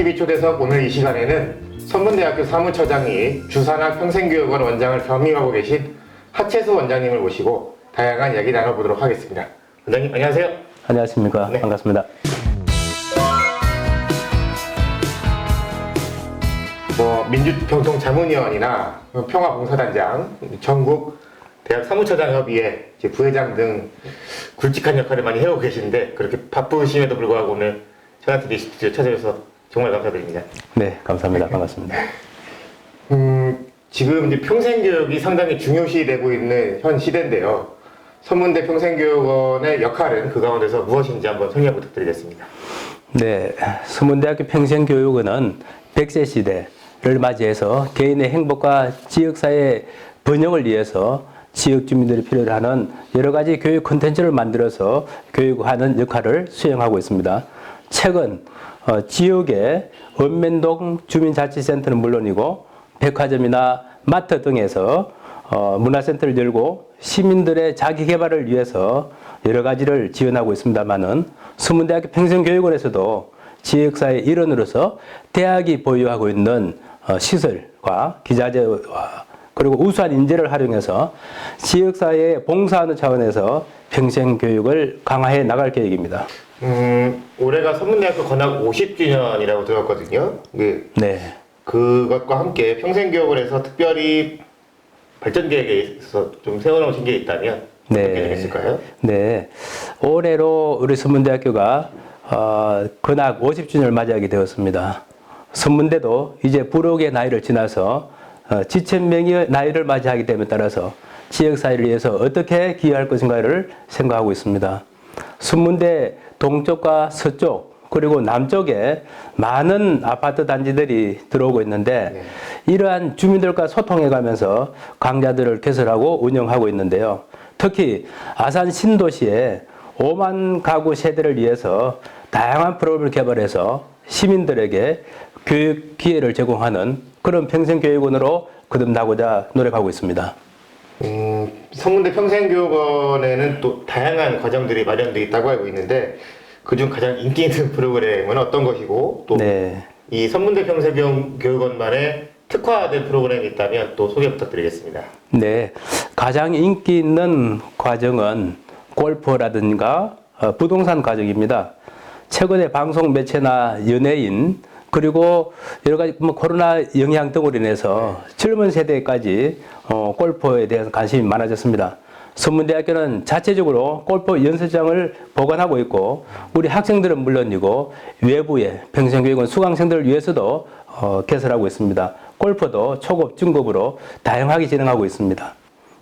천안TV 초대석 오늘 이 시간에는 선문대학교 사무처장이 주산학 평생교육원 원장을 겸임하고 계신 하채수 원장님을 모시고 다양한 이야기 나눠보도록 하겠습니다. 원장님 안녕하세요. 안녕하십니까. 네. 반갑습니다. 뭐 민주평통 자문위원이나 평화봉사단장, 전국 대학 사무처장협의회 부회장 등 굵직한 역할을 많이 해오고 계신데 그렇게 바쁘심에도 불구하고 오늘 천안TV 스튜디오 찾아주셔서 정말 감사드립니다. 네, 감사합니다. 반갑습니다. 음, 지금 이제 평생교육이 상당히 중요시 되고 있는 현 시대인데요. 선문대 평생교육원의 역할은 그 가운데서 무엇인지 한번 설명 부탁드리겠습니다. 네, 서문대학교 평생교육원은 100세 시대를 맞이해서 개인의 행복과 지역사회 번영을 위해서 지역 주민들이 필요로 하는 여러 가지 교육 콘텐츠를 만들어서 교육하는 역할을 수행하고 있습니다. 최근 어, 지역의 원면동 주민자치센터는 물론이고 백화점이나 마트 등에서 어, 문화센터를 열고 시민들의 자기 개발을 위해서 여러 가지를 지원하고 있습니다만은 수문대학교 평생교육원에서도 지역사회 일원으로서 대학이 보유하고 있는 어, 시설과 기자재와 그리고 우수한 인재를 활용해서 지역사회에 봉사하는 차원에서 평생교육을 강화해 나갈 계획입니다. 음, 올해가 선문대학교 건학 50주년이라고 들었거든요. 그, 네. 그것과 함께 평생교육원에서 특별히 발전 계획에 있어서 좀 세워놓으신 게 있다면 네. 어떤 게 있을까요? 네. 올해로 우리 선문대학교가 어, 근학 50주년을 맞이하게 되었습니다. 선문대도 이제 부록의 나이를 지나서 어, 지천명의 나이를 맞이하기 됨에 따라서 지역사회를 위해서 어떻게 기여할 것인가를 생각하고 있습니다. 순문대 동쪽과 서쪽 그리고 남쪽에 많은 아파트 단지들이 들어오고 있는데 이러한 주민들과 소통해 가면서 강좌들을 개설하고 운영하고 있는데요. 특히 아산 신도시에 5만 가구 세대를 위해서 다양한 프로그램을 개발해서 시민들에게 교육 기회를 제공하는 그런 평생교육원으로 거듭나고자 노력하고 있습니다. 음, 선문대 평생교육원에는 또 다양한 과정들이 마련되어 있다고 알고 있는데 그중 가장 인기 있는 프로그램은 어떤 것이고 또 이 네. 선문대 평생교육원만의 특화된 프로그램이 있다면 또 소개 부탁드리겠습니다. 네, 가장 인기 있는 과정은 골프라든가 어, 부동산 과정입니다. 최근에 방송 매체나 연예인 그리고 여러 가지 뭐 코로나 영향 등으로 인해서 젊은 세대까지 어, 골프에 대한 관심이 많아졌습니다. 선문대학교는 자체적으로 골프 연습장을 보관하고 있고 우리 학생들은 물론이고 외부의 평생교육원 수강생들을 위해서도 어, 개설하고 있습니다. 골프도 초급, 중급으로 다양하게 진행하고 있습니다.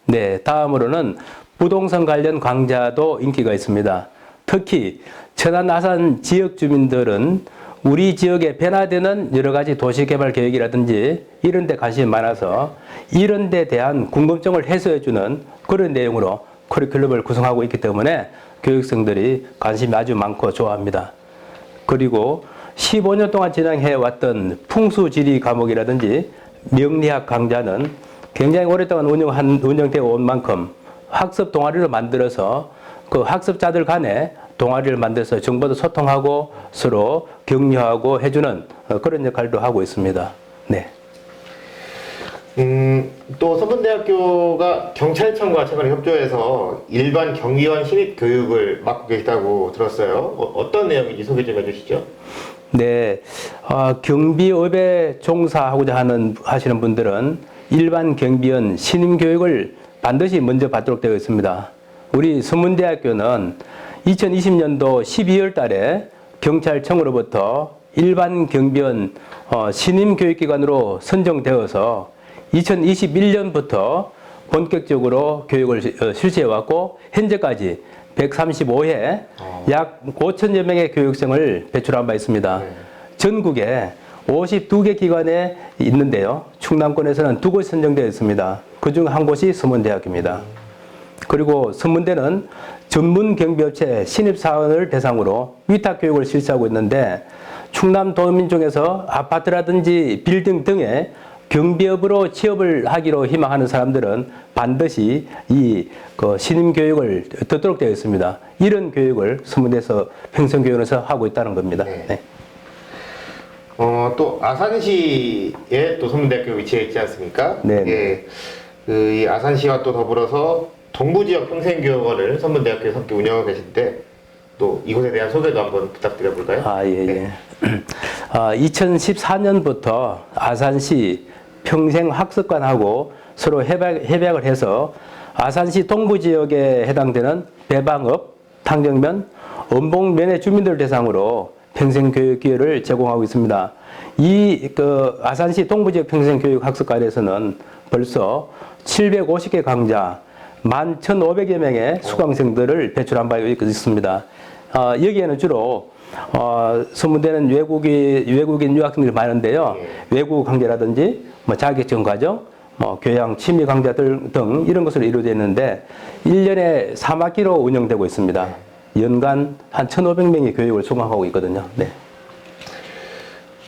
네, 다음으로는 부동산 관련 강좌도 인기가 있습니다. 특히 천안 아산 지역 주민들은 우리 지역에 변화되는 여러 가지 도시개발 계획이라든지 이런 데 관심이 많아서 이런 데 대한 궁금증을 해소해 주는 그런 내용으로 커리큘럼을 구성하고 있기 때문에 교육생들이 관심이 아주 많고 좋아합니다. 그리고 15년 동안 진행해 왔던 풍수지리 과목이라든지 명리학 강좌는 굉장히 오랫동안 운영한, 운영되어 온 만큼 학습 동아리를 만들어서 그 학습자들 간에 동아리를 만들어서 정보도 소통하고 서로 격려하고 해주는 어, 그런 역할도 하고 있습니다. 네. 음, 또 선문대학교가 경찰청과 최근에 협조해서 일반 경비원 신입 교육을 맡고 계시다고 들었어요. 어, 떤 내용인지 소개 좀 해주시죠. 네, 어, 경비업에 종사하고자 하는 하시는 분들은 일반 경비원 신임 교육을 반드시 먼저 받도록 되어 있습니다. 우리 서문대학교는 2020년도 12월 달에 경찰청으로부터 일반 경비원 어, 신임 교육기관으로 선정되어서 2021년부터 본격적으로 교육을 시- 어, 실시해왔고 현재까지 135회 약 5천여 명의 교육생을 배출한 바 있습니다. 전국에 52개 기관에 있는데요. 충남권에서는 두 곳이 선정되어 있습니다. 그중 한 곳이 서문대학교입니다. 그리고 선문대는 전문 경비업체 신입사원을 대상으로 위탁 교육을 실시하고 있는데 충남 도민 중에서 아파트라든지 빌딩 등에 경비업으로 취업을 하기로 희망하는 사람들은 반드시 이 그 신임 교육을 듣도록 되어 있습니다. 이런 교육을 선문대에서 평생 교육에서 하고 있다는 겁니다. 네. 네. 어, 또 아산시에 또 소문대학교 위치해 있지 않습니까? 네. 예. 그, 이 아산시와 또 더불어서 동부지역 평생교육원을 선문대학교에서 함께 운영하고 계신데 또 이곳에 대한 소개도 한번 부탁드려 볼까요? 아, 예, 네. 예. 아, 2014년부터 아산시 평생학습관하고 서로 협약, 협약을 해서 아산시 동부 지역에 해당되는 배방업, 탕정면, 원봉면의 주민들 대상으로 평생교육 기회를 제공하고 있습니다. 이 그 아산시 동부 지역 평생교육 학습관에서는 벌써 750개 강좌, 11,500여 명의 수강생들을 배출한 바 있습니다. 어, 여기에는 주로 어, 소문되는 외국인 외국인 유학생들이 많은데요. 외국 강좌라든지 뭐 자격증 과정, 뭐 교양 취미 강좌들 등 이런 것으로 이루어져 있는데 1년에 3학기로 운영되고 있습니다. 연간 한 1,500명의 교육을 수강하고 있거든요. 네.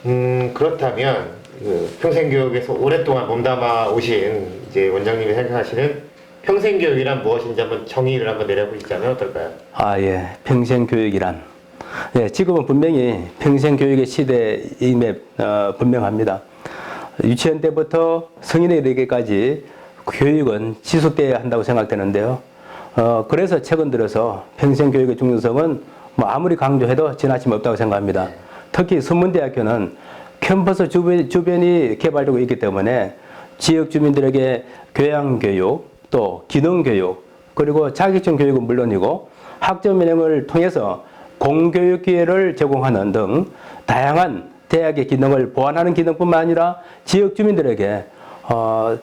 음, 그렇다면 그 평생교육에서 오랫동안 몸담아 오신 이제 원장님이 생각하시는 평생교육이란 무엇인지 한번 정의를 한번 내려보시자면 어떨까요? 아, 예. 평생 교육이란. 예, 지금은 분명히 평생 교육의 시대임에 어, 분명합니다. 유치원 때부터 성인에 이르기까지 교육은 지속돼야 한다고 생각되는데요. 어, 그래서 최근 들어서 평생 교육의 중요성은 뭐 아무리 강조해도 지나침이 없다고 생각합니다. 특히 선문대학교는 캠퍼스 주변, 주변이 개발되고 있기 때문에 지역 주민들에게 교양 교육, 또 기능 교육, 그리고 자격증 교육은 물론이고 학점 면형을 통해서 공교육 기회를 제공하는 등 다양한 대학의 기능을 보완하는 기능뿐만 아니라 지역 주민들에게 어,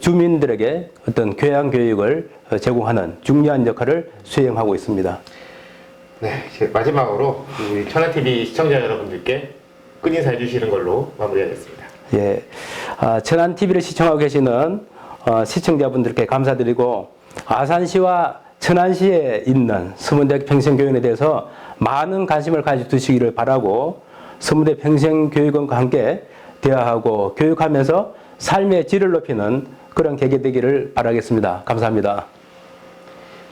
주민들에게 어떤 교양 교육을 제공하는 중요한 역할을 수행하고 있습니다. 네, 마지막으로 우리 천안TV 시청자 여러분들께 끝인사 해 주시는 걸로 마무리하겠습니다. 예, 아, 천안 TV를 시청하고 계시는 어, 시청자분들께 감사드리고 아산시와 천안시에 있는 서문대 평생교육에 대해서 많은 관심을 가져두시기를 바라고 서문대 평생교육원과 함께 대화하고 교육하면서 삶의 질을 높이는 그런 계기 되기를 바라겠습니다. 감사합니다.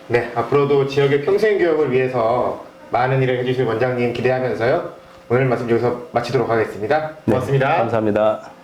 네, 앞으로도 지역의 평생교육을 위해서 많은 일을 해주실 원장님 기대하면서요. 오늘 말씀 여기서 마치도록 하겠습니다. 네, 고맙습니다. 감사합니다.